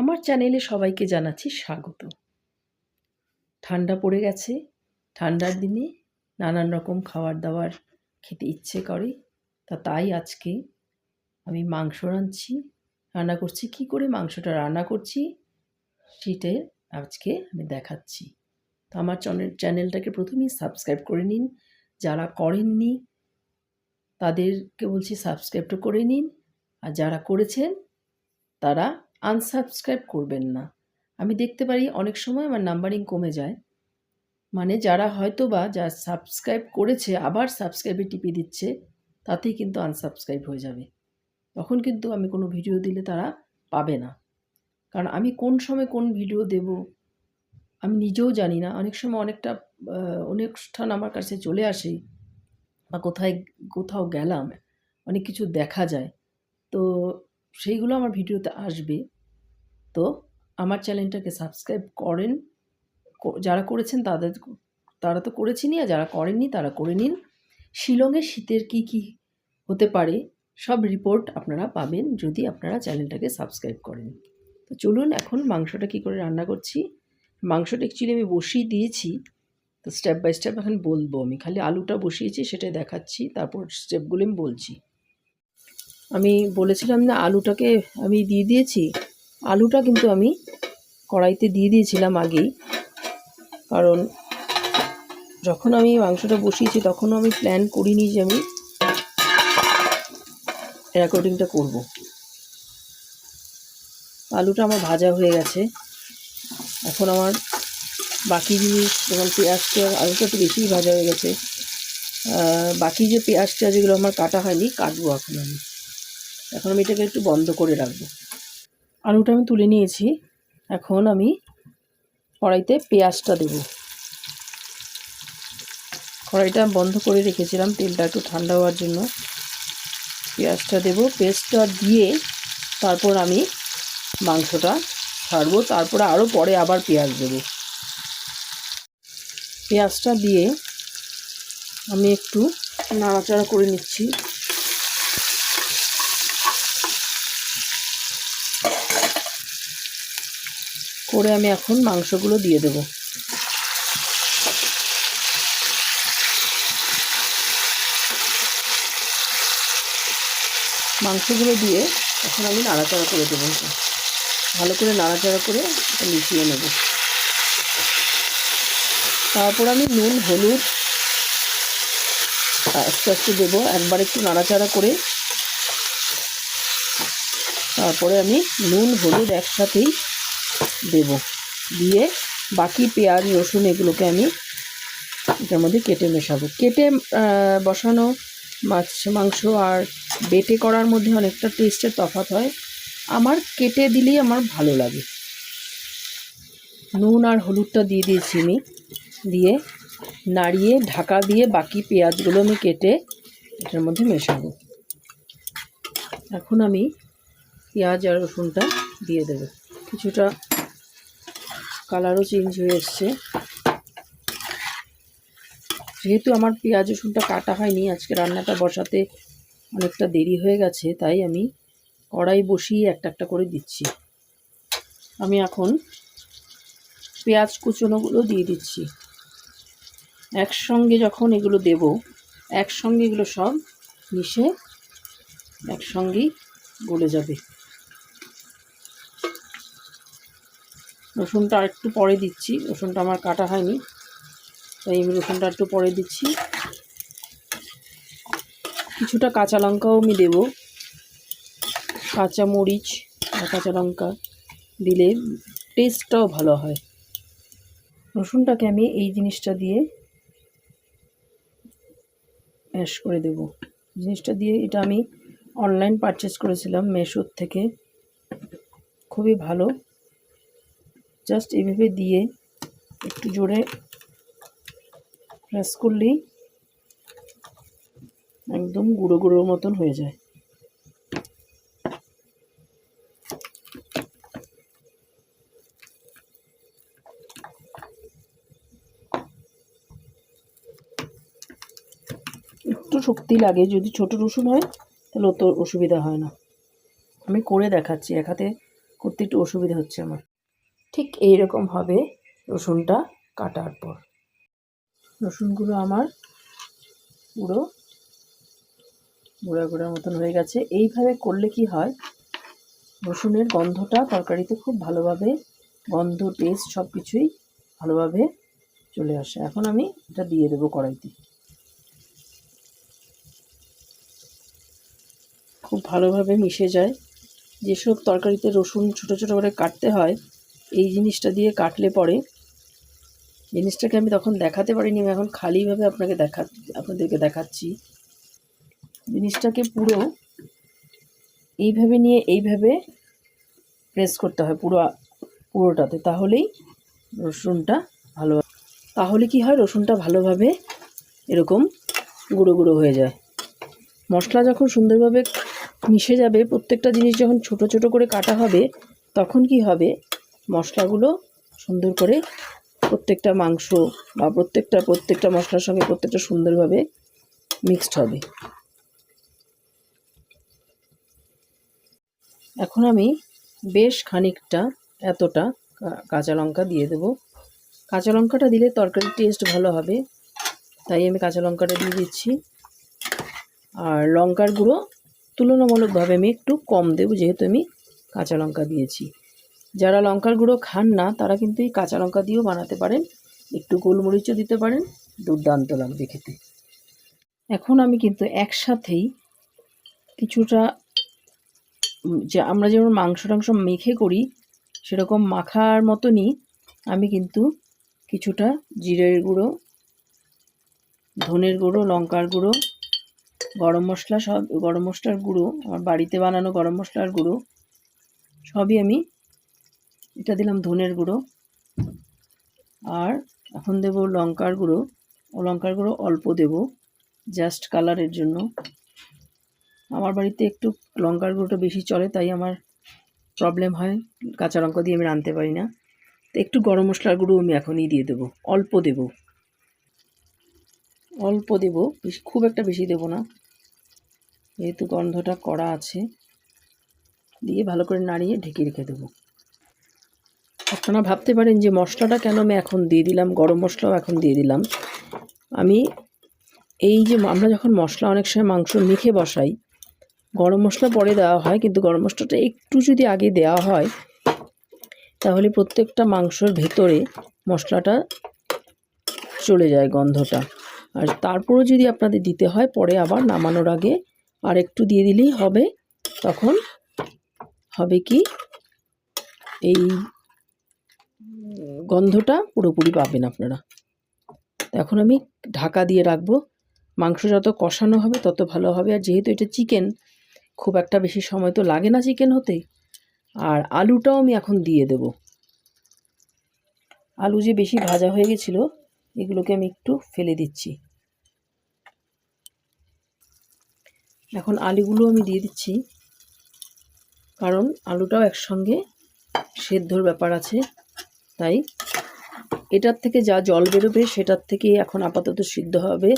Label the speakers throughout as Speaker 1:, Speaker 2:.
Speaker 1: আমার চ্যানেলে সবাইকে জানাচ্ছি স্বাগত। ঠান্ডা পড়ে গেছে, ঠান্ডার দিনে নানান রকম খাবার দাবার খেতে ইচ্ছে করে, তা তাই আজকে আমি মাংস রাঁধছি, রান্না করছি, কি করে মাংসটা রান্না করছি সেটাই আজকে আমি দেখাচ্ছি। তো আমার চ্যানেল চ্যানেলটাকে প্রথমেই সাবস্ক্রাইব করে নিন, যারা করেননি তাদেরকে বলছি সাবস্ক্রাইবটা করে নিন, আর যারা করেছেন তারা আনসাবস্ক্রাইব করবেন না। আমি দেখতে পারি অনেক সময় আমার নাম্বারিং কমে যায়। মানে যারা হয়তো বা যা সাবস্ক্রাইব করেছে, আবার সাবস্ক্রাইবে টিপে দিচ্ছে, তাতেই কিন্তু আনসাবস্ক্রাইব হয়ে যাবে। তখন কিন্তু আমি কোনো ভিডিও দিলে তারা পাবে না। কারণ আমি কোন সময় কোন ভিডিও দেব, আমি নিজেও জানি না। অনেক সময় অনেকটা অনুষ্ঠান আমার কাছে চলে আসে, বা কোথায়, কোথাও গেলাম, অনেক কিছু দেখা যায়। তো সেইগুলো আমার ভিডিওতে আসবে। তো আমার চ্যানেলটাকে সাবস্ক্রাইব করেন। যারা করেছেন তাদের, তারা তো করেছেনই আর যারা করেননি তারা করে নিন। শিলংয়ে শীতের কি কি হতে পারে সব রিপোর্ট আপনারা পাবেন যদি আপনারা চ্যানেলটাকে সাবস্ক্রাইব করেন। তো চলুন এখন মাংসটা কি করে রান্না করছি। মাংসটা অ্যাকচুয়ালি আমি বসিয়ে দিয়েছি। তো স্টেপ বাই স্টেপ এখন বলব আমি। খালি আলুটা বসিয়েছি সেটাই দেখাচ্ছি। তারপর স্টেপগুলো আমি বলছি। আমি বলেছিলাম না আলুটাকে আমি দিয়ে দিয়েছি। আলুটা কিন্তু আমি কড়াইতে দিয়ে দিয়েছিলাম আগেই। কারণ যখন আমি মাংসটা বসিয়েছি তখনও আমি প্ল্যান করিনি যে আমি রেকর্ডিংটা করব। আলুটা আমার ভাজা হয়ে গেছে। এখন আমার বাকি জিনিস যেমন পেঁয়াজটা আলুটা একটু বেশিই ভাজা হয়ে গেছে। বাকি যে পেঁয়াজটা যেগুলো আমার কাটা হয়নি, কাটবো এখন আমি। এখন আমি এটাকে একটু বন্ধ করে রাখব। আলুটা আমি তুলে নিয়েছি। এখন আমি কড়াইতে পেঁয়াজটা দেব। কড়াইটা বন্ধ করে রেখেছিলাম, তেলটা একটু ঠান্ডা হওয়ার জন্য। পেঁয়াজটা দেব। পেস্টটা দিয়ে তারপর আমি মাংসটা ছাড়বো। তারপরে আরও পরে আবার পেঁয়াজ দেবো। পেঁয়াজটা দিয়ে আমি একটু নাড়াচাড়া করে নিচ্ছি। করে আমি এখন মাংসগুলো দিয়ে দেব। মাংসগুলো দিয়ে এখন আমি নাড়াচাড়া করে দেবো। ভালো করে নাড়াচাড়া করে মিশিয়ে নেব। তারপর আমি নুন, হলুদ আস্তে আস্তে দেবো। একবার একটু নাড়াচাড়া করে। তারপরে আমি নুন, হলুদ একসাথেই দেব। দিয়ে বাকি পেঁয়াজ, রসুন এগুলোকে আমি এটার মধ্যে কেটে মেশাবো। কেটে বসানো মাছ, মাংস আর বেটে করার মধ্যে অনেকটা টেস্টের তফাৎ হয়। আমার কেটে দিলেই আমার ভালো লাগে। নুন আর হলুদটা দিয়ে দিয়েছি আমি। দিয়ে নাড়িয়ে, ঢাকা দিয়ে বাকি পেঁয়াজগুলো আমি কেটে এটার মধ্যে মেশাবো। এখন আমি পেঁয়াজ আর রসুনটা দিয়ে দেবো। কিছুটা কালারও চেঞ্জ হয়ে এসছে। যেহেতু আমার পেঁয়াজ রসুনটা কাটা হয়নি, আজকে রান্নাটা বসাতে অনেকটা দেরি হয়ে গেছে, তাই আমি কড়াই বসিয়ে একটা একটা করে দিচ্ছি। আমি এখন পেঁয়াজ কুচনোগুলো দিয়ে দিচ্ছি। একসঙ্গে যখন এগুলো দেব, একসঙ্গে এগুলো সব মিশে একসঙ্গেই গলে যাবে। রসুনটা একটু পরে দিচ্ছি। রসুনটা আমার কাটা হয়নি। তাই আমি রসুনটা একটু পরে দিচ্ছি। কিছুটা কাঁচা লঙ্কাও আমি দেব। কাঁচা মরিচ আর কাঁচা লঙ্কা দিলে টেস্টটাও ভালো হয়। রসুনটাকে আমি এই জিনিসটা দিয়ে ম্যাশ করে দেব। জিনিসটা দিয়ে এটা আমি অনলাইন পারচেস করেছিলাম মেশোর থেকে। খুবই ভালো। জাস্ট এইভাবে দিয়ে একটু জোরে প্রেস করলেই একদম গুঁড়ো গুঁড়োর মতন হয়ে যায়। একটু শক্তি লাগে, যদি ছোট রসুন হয়, তাহলে অত অসুবিধা হয় না। আমি করে দেখাচ্ছি, এক করতে একটু অসুবিধা হচ্ছে আমার। ঠিক এই রকম হবে রসুনটা কাটার পর। রসুনগুলো আমার পুরো গুঁড়া গুঁড়ার মতন হয়ে গেছে। এইভাবে করলে কি হয়, রসুনের গন্ধটা তরকারিতে খুব ভালোভাবে গন্ধ টেস্ট সব কিছুই ভালোভাবে চলে আসে। এখন আমি এটা দিয়ে দেবো কড়াইতে। খুব ভালোভাবে মিশে যায়। যেসব তরকারিতে রসুন ছোটো ছোটো করে কাটতে হয় এই জিনিসটা দিয়ে কাটলে পরে জিনিসটাকে আমি তখন দেখাতে পারিনি, আমি এখন খালিভাবে আপনাকে দেখা, আপনাদেরকে দেখাচ্ছি। জিনিসটাকে পুরো এইভাবে নিয়ে এইভাবে প্রেস করতে হয় পুরো, পুরোটাতে, তাহলেই রসুনটা ভালো তাহলে কি হয়, রসুনটা ভালোভাবে এরকম গুঁড়ো গুঁড়ো হয়ে যায়। মশলা যখন সুন্দরভাবে মিশে যাবে, প্রত্যেকটা জিনিস যখন ছোট ছোট করে কাটা হবে, তখন কি হবে মশলাগুলো সুন্দর করে প্রত্যেকটা মাংস বা প্রত্যেকটা প্রত্যেকটা মশলার সঙ্গে প্রত্যেকটা সুন্দরভাবে মিক্সড হবে। এখন আমি বেশ খানিকটা এতটা কাঁচা লঙ্কা দিয়ে দেবো। কাঁচা লঙ্কাটা দিলে তরকারির টেস্ট ভালো হবে, তাই আমি কাঁচা লঙ্কাটা দিয়ে দিচ্ছি। আর লঙ্কার গুঁড়ো তুলনামূলকভাবে আমি একটু কম দেবো, যেহেতু আমি কাঁচা লঙ্কা দিয়েছি। যারা লঙ্কার গুঁড়ো খান না তারা কিন্তু এই কাঁচা লঙ্কা দিয়েও বানাতে পারেন। একটু গোলমরিচও দিতে পারেন। দুর্দান্ত লাগবে খেতে। এখন আমি কিন্তু একসাথেই কিছুটা যে আমরা যেমন মাংস টাংস মেখে করি সেরকম মাখার মতনই আমি কিন্তু কিছুটা জিরের গুঁড়ো ধনের গুঁড়ো লঙ্কার গুঁড়ো গরম মশলা সব গরম মশলার গুঁড়ো আমার বাড়িতে বানানো গরম মশলার গুঁড়ো সবই আমি এটা দিলাম ধনের গুঁড়ো। আর এখন দেব লঙ্কার গুঁড়ো। লঙ্কার গুঁড়ো অল্প দেব জাস্ট কালারের জন্য। আমার বাড়িতে একটু লঙ্কার গুঁড়োটা বেশি চলে, তাই আমার প্রবলেম হয়। কাঁচা লঙ্কা দিয়ে আমি রাঁধতে পারি না। তো একটু গরম মশলার গুঁড়ো আমি এখনই দিয়ে দেবো, অল্প দেব। অল্প দেব, বেশি খুব একটা বেশি দেব না। যেহেতু গন্ধটা কড়া আছে, দিয়ে ভালো করে নাড়িয়ে ঢেকে রেখে দেবো। আপনারা ভাবতে পারেন যে মশলাটা কেন আমি এখন দিয়ে দিলাম, গরম মশলাও এখন দিয়ে দিলাম। আমি এই যে আমরা যখন মশলা অনেক সময় মাংস মেখে বসাই, গরম মশলা পরে দেওয়া হয়, কিন্তু গরম মশলাটা একটু যদি আগে দেওয়া হয়, তাহলে প্রত্যেকটা মাংসর ভেতরে মশলাটা চলে যায় গন্ধটা। আর তারপরেও যদি আপনাদের দিতে হয়, পরে আবার নামানোর আগে আর একটু দিয়ে দিলেই হবে। তখন হবে কি? এই গন্ধটা পুরোপুরি পাবেন আপনারা। এখন আমি ঢাকা দিয়ে রাখব। মাংস যত কষানো হবে তত ভালো হবে। আর যেহেতু এটা চিকেন, খুব একটা বেশি সময় তো লাগে না চিকেন হতে। আর আলুটাও আমি এখন দিয়ে দেব। আলু যে বেশি ভাজা হয়ে গেছিল, এগুলোকে আমি একটু ফেলে দিচ্ছি। এখন আলুগুলো আমি দিয়ে দিচ্ছি। কারণ আলুটাও একসঙ্গে সেদ্ধর ব্যাপার আছে, তাই এটার থেকে যা জল বেরোবে সেটার থেকে এখন আপাতত সিদ্ধ হবে।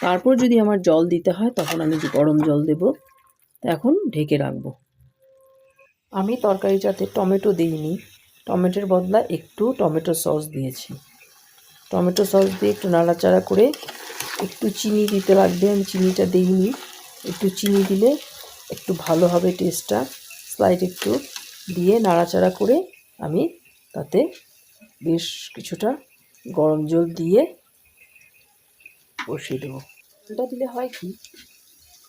Speaker 1: তারপর যদি আমার জল দিতে হয়, তখন আমি গরম জল দেব এখন ঢেকে রাখব। আমি তরকারিটাতে টমেটো দিইনি, টমেটোর বদলা একটু টমেটো সস দিয়েছি। টমেটো সস দিয়ে একটু নাড়াচাড়া করে একটু চিনি দিতে লাগবে। আমি চিনিটা দিইনি। একটু চিনি দিলে একটু ভালো হবে টেস্টটা। স্লাইড একটু দিয়ে নাড়াচাড়া করে আমি তাতে বেশ কিছুটা গরম জল দিয়ে বসিয়ে দেবো। জলটা দিলে হয় কি?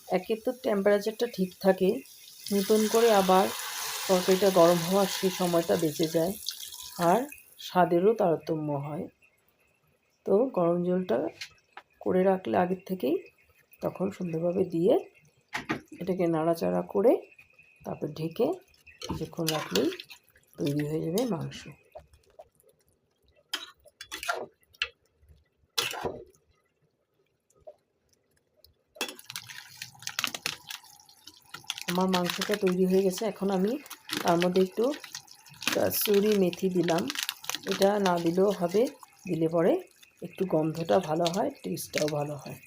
Speaker 1: একে তো টেম্পারেচারটা ঠিক থাকে, নতুন করে আবার তরকারিটা গরম হওয়ার সেই সময়টা বেঁচে যায় আর স্বাদেরও তারতম্য হয়। তো গরম জলটা করে রাখলে আগের থেকেই তখন সুন্দরভাবে দিয়ে এটাকে নাড়াচাড়া করে তারপর ঢেকে কিছুক্ষণ রাখলেই তৈরি হয়ে যাবে মাংস। আমার মাংসটা তৈরি হয়ে গেছে। এখন আমি তার মধ্যে একটু কাসুরি মেথি দিলাম। এটা না দিলেও হবে, দিলে পরে একটু গন্ধটা ভালো হয় টেস্টটাও ভালো হয়।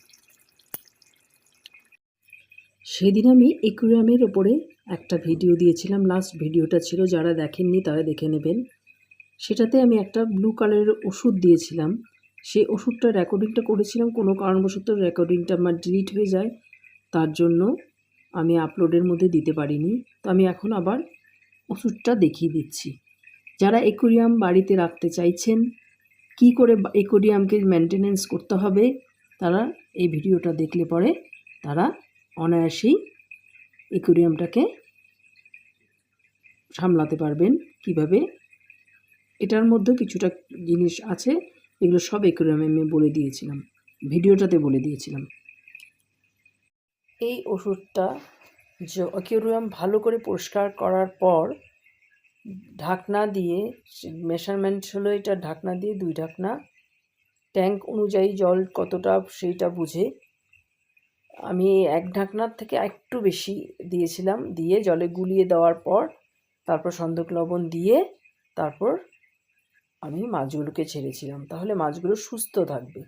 Speaker 1: সেদিন আমি একুরিয়ামের ওপরে একটা ভিডিও দিয়েছিলাম। লাস্ট ভিডিওটা ছিল, যারা দেখেননি তারা দেখে নেবেন। সেটাতে আমি একটা ব্লু কালারের ওষুধ দিয়েছিলাম। সেই ওষুধটা রেকর্ডিংটা করেছিলাম। কোনো কারণবশত রেকর্ডিংটা আমার ডিলিট হয়ে যায়। তার জন্য আমি আপলোডের মধ্যে দিতে পারিনি, তো আমি এখন আবার ওষুধটা দেখিয়ে দিচ্ছি। যারা একুরিয়াম বাড়িতে রাখতে চাইছেন, কি করে একুরিয়ামকে মেনটেনেন্স করতে হবে, তারা এই ভিডিওটা দেখলে পরে তারা অনায়াসেই একুরিয়ামটাকে সামলাতে পারবেন কীভাবে। এটার মধ্যে কিছুটা জিনিস আছে, এগুলো সব একুরিয়ামে আমি বলে দিয়েছিলাম, ভিডিওটাতে বলে দিয়েছিলাম। এই ওষুধটা অ্যাকুরিয়াম ভালো করে পরিষ্কার করার পর ঢাকনা দিয়ে মেশারমেন্ট হলো এটা ঢাকনা দিয়ে দুই ঢাকনা। ট্যাঙ্ক অনুযায়ী জল কতটা সেইটা বুঝে। আমি এক ঢাকনার থেকে একটু বেশি দিয়েছিলাম, দিয়ে জলে গুলিয়ে দেওয়ার পর তারপর সন্দক লবণ দিয়ে তারপর আমি মাছগুলোকে ছেড়েছিলাম। তাহলে মাছগুলো সুস্থ থাকবে।